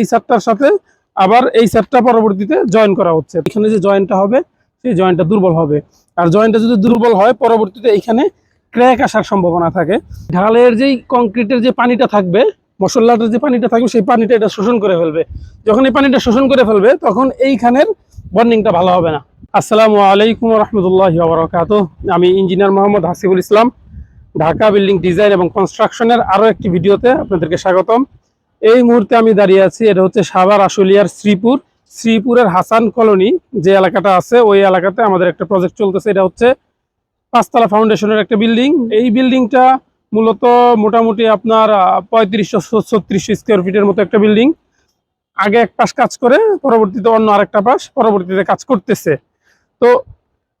এই সারটার সাথে আবার এই সারটা পরবর্তীতে জয়েন করা হচ্ছে। এখানে যে জয়েন্টটা হবে, সেই জয়েন্টটা দুর্বল হবে। আর জয়েন্টটা যদি দুর্বল হয়, পরবর্তীতে এখানে ক্র্যাক আসার সম্ভাবনা থাকে। ঢালের যেই কংক্রিটের যে পানিটা থাকবে, মশলাটার যে পানিটা থাকবে, সেই পানিটা এটা শোষণ করে ফেলবে। যখন এই পানিটা শোষণ করে ফেলবে, তখন এইখানের বর্নিংটা ভালো হবে না। আসসালামু আলাইকুম রহমতুল্লাহ বরকাত আমি engineer Mohammad Hasibul Islam, Dhaka building design এবং কনস্ট্রাকশনের আরও একটি ভিডিওতে আপনাদেরকে স্বাগতম। এই মুহূর্তে আমি দাঁড়িয়ে আছি, এটা হচ্ছে সাভার আশুলিয়ার শ্রীপুর। শ্রীপুরের হাসান কলোনি যে এলাকাটা আছে, ওই এলাকাতে আমাদের একটা প্রজেক্ট চলতেছে। এটা হচ্ছে পাঁচতলা ফাউন্ডেশনের একটা বিল্ডিং এই বিল্ডিংটা মূলত মোটামুটি আপনার পঁয়ত্রিশশো ছত্রিশশো স্কোয়ার ফিটের মতো একটা বিল্ডিং আগে এক পাশ কাজ করে, পরবর্তীতে অন্য আরেকটা পাশ, পরবর্তীতে কাজ করতেছে। তো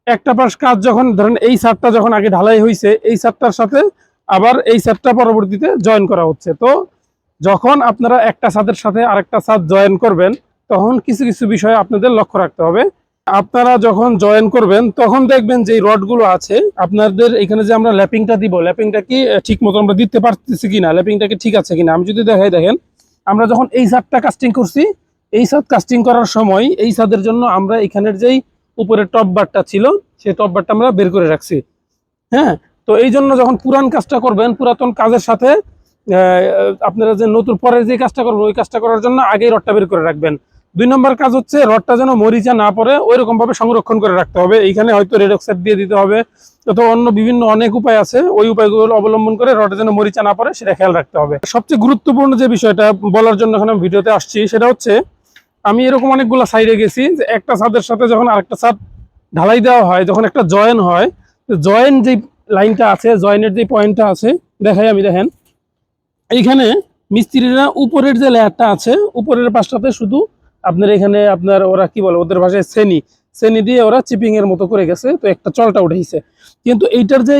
একটা পাশ কাজ যখন, ধরেন এই সারটা যখন আগে ঢালাই হয়েছে এই সারটার সাথে আবার এই সারটা পরবর্তীতে জয়েন করা হচ্ছে। তো যখন আপনারা একটা ছাদের সাথে আরেকটা ছাদ জয়েন করবেন, তখন কিছু কিছু বিষয় আপনাদের লক্ষ্য রাখতে হবে। আপনারা যখন জয়েন করবেন, তখন দেখবেন যে রডগুলো আছে, আপনাদের এখানে যে আমরা ল্যাপিংটা দিব, ল্যাপিংটা কি ঠিক মতো আমরা দিতে পারতেছি কিনা, ল্যাপিংটা কি ঠিক আছে কিনা? আমি যদি দেখাই দেখেন, আমরা যখন এই ছাদটা কাস্টিং করছি, এই ছাদ কাস্টিং করার সময় এই ছাদের জন্য আমরা এখানের যেই উপরে টপ বারটা ছিল, সেই টপ বারটা আমরা বের করে রাখছি। হ্যাঁ? তো এই জন্য যখন পুরান কাজটা করবেন, পুরাতন কাজের সাথে আপনারা যে নতুন পরে যে কাজটা করবেন, ওই কাজটা করার জন্য আগেই রডটা বের করে রাখবেন। দুই নম্বর কাজ হচ্ছে রডটা যেন মরিচা না পড়ে ওই রকম ভাবে সংরক্ষণ করে রাখতে হবে। এইখানে হয়তো রেড অক্সাইড দিয়ে দিতে হবে, অথবা অন্য বিভিন্ন অনেক উপায় আছে, ওই উপায়গুলো অবলম্বন করে রডটা যেন মরিচা না পড়ে, সেটা খেয়াল রাখতে হবে। সবচেয়ে গুরুত্বপূর্ণ যে বিষয়টা বলার জন্য এখন ভিডিওতে আসছি, সেটা হচ্ছে আমি এরকম অনেকগুলো সাইডে গেছি যে একটা ছাদের সাথে যখন আরেকটা ছাদ ঢালাই দেওয়া হয়, যখন একটা জয়েন হয় জয়েন যে লাইনটা আছে, জয়েনের যে পয়েন্টটা আছে, দেখাই আমি দেখেন। এইখানে মিস্ত্রিরা উপরের যে লেয়ারটা আছে, উপরের পাশটাতে শুধু আপনার এখানে আপনার ওরা কি বলে, ওদের ভাষায় শ্রেণি। শ্রেণি দিয়ে ওরা চিপিং এর মতো করে গেছে, তো একটা চলটা উঠেছে কিন্তু এইটার যে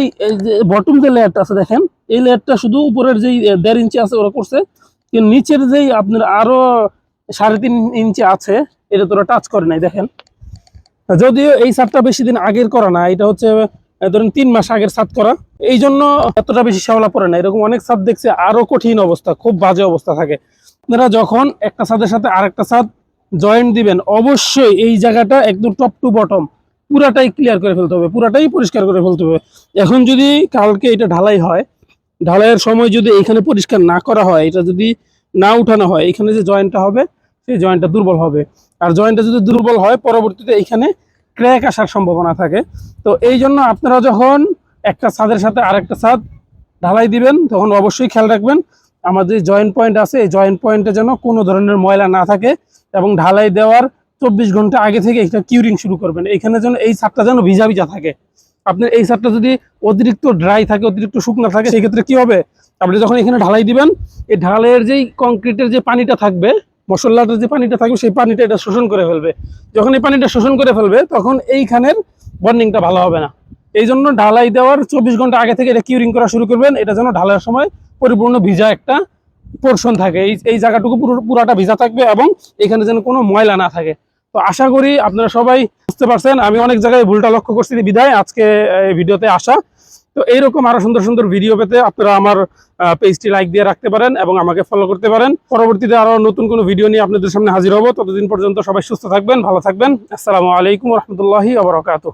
বটম যে লেয়ারটা আছে দেখেন, এই লেয়ারটা শুধু উপরের যেই দেড় ইঞ্চি আছে ওরা করছে, কিন্তু নিচের যেই আপনার আরও সাড়ে তিন ইঞ্চি আছে, এটা তো ওরা টাচ করে নাই, দেখেন। যদিও এই ছাদটা বেশি দিন আগের করা না, এটা হচ্ছে ধরেন তিন মাস আগের সাত করা। এই জন্য এতটা বেশি শ্যাওলা পড়ে না। এরকম অনেক ছাদ দেখছে, আরও কঠিন অবস্থা, খুব বাজে অবস্থা থাকে। আপনারা যখন একটা ছাদের সাথে আরেকটা ছাদ জয়েন্ট দিবেন, অবশ্যই এই জায়গাটা একদম টপ টু বটম পুরাটাই ক্লিয়ার করে ফেলতে হবে, পুরাটাই পরিষ্কার করে ফেলতে হবে। এখন যদি কালকে এটা ঢালাই হয়, ঢালাইয়ের সময় যদি এখানে পরিষ্কার না করা হয়, এটা যদি না উঠানো হয়, এখানে যে জয়েন্টটা হবে, সেই জয়েন্টটা দুর্বল হবে। আর জয়েন্টটা যদি দুর্বল হয়, পরবর্তীতে এখানে ক্র্যাক আসার সম্ভাবনা থাকে। তো এই জন্য আপনারা যখন একটা ছাদের সাথে আরেকটা ছাদ ঢালাই দিবেন, তখন অবশ্যই খেয়াল রাখবেন। আমাদের জয়েন্ট পয়েন্ট আছে, এই জয়েন্ট পয়েন্টে যেন কোনো ধরনের ময়লা না থাকে এবং ঢালাই দেওয়ার চব্বিশ ঘণ্টা আগে থেকে এটা কিউরিং শুরু করবেন। এখানে যেন এই ছাদটা যেন ভিজা ভিজা থাকে। আপনার এই ছাদটা যদি অতিরিক্ত ড্রাই থাকে, অতিরিক্ত শুকনো থাকে সেই ক্ষেত্রে কি হবে? আপনি যখন এখানে ঢালাই দিবেন, এই ঢালাইয়ের যেই কংক্রিটের যে পানিটা থাকবে, মশলাটার যে পানিটা থাকবে, সেই পানিটা এটা শোষণ করে ফেলবে। যখন এই পানিটা শোষণ করে ফেলবে, তখন এইখানের বর্নিংটা ভালো হবে না। এই জন্য ঢালাই দেওয়ার চব্বিশ ঘণ্টা আগে থেকে এটা কিউরিং করা শুরু করবেন। এটা যেন ঢালাইয়ের সময় পরিপূর্ণ ভিজা একটা পোর্শন থাকে। এই এই জায়গাটুকু পুরো পুরাটা ভিজা থাকবে এবং এখানে যেন কোনো ময়লা না থাকে। তো আশা করি আপনারা সবাই বুঝতে পারছেন, আমি অনেক জায়গায় ভুলটা লক্ষ্য করছি বিধায়, আজকে এই ভিডিওতে আসা। তো এইরকম আরও সুন্দর সুন্দর ভিডিও পেতে আপনারা আমার পেজটি লাইক দিয়ে রাখতে পারেন এবং আমাকে ফলো করতে পারেন। পরবর্তীতে আরও নতুন কোনো ভিডিও নিয়ে আপনাদের সামনে হাজির হব। ততদিন পর্যন্ত সবাই সুস্থ থাকবেন, ভালো থাকবেন। আসসালামু আলাইকুম রহমতুল্লাহি আবরকাত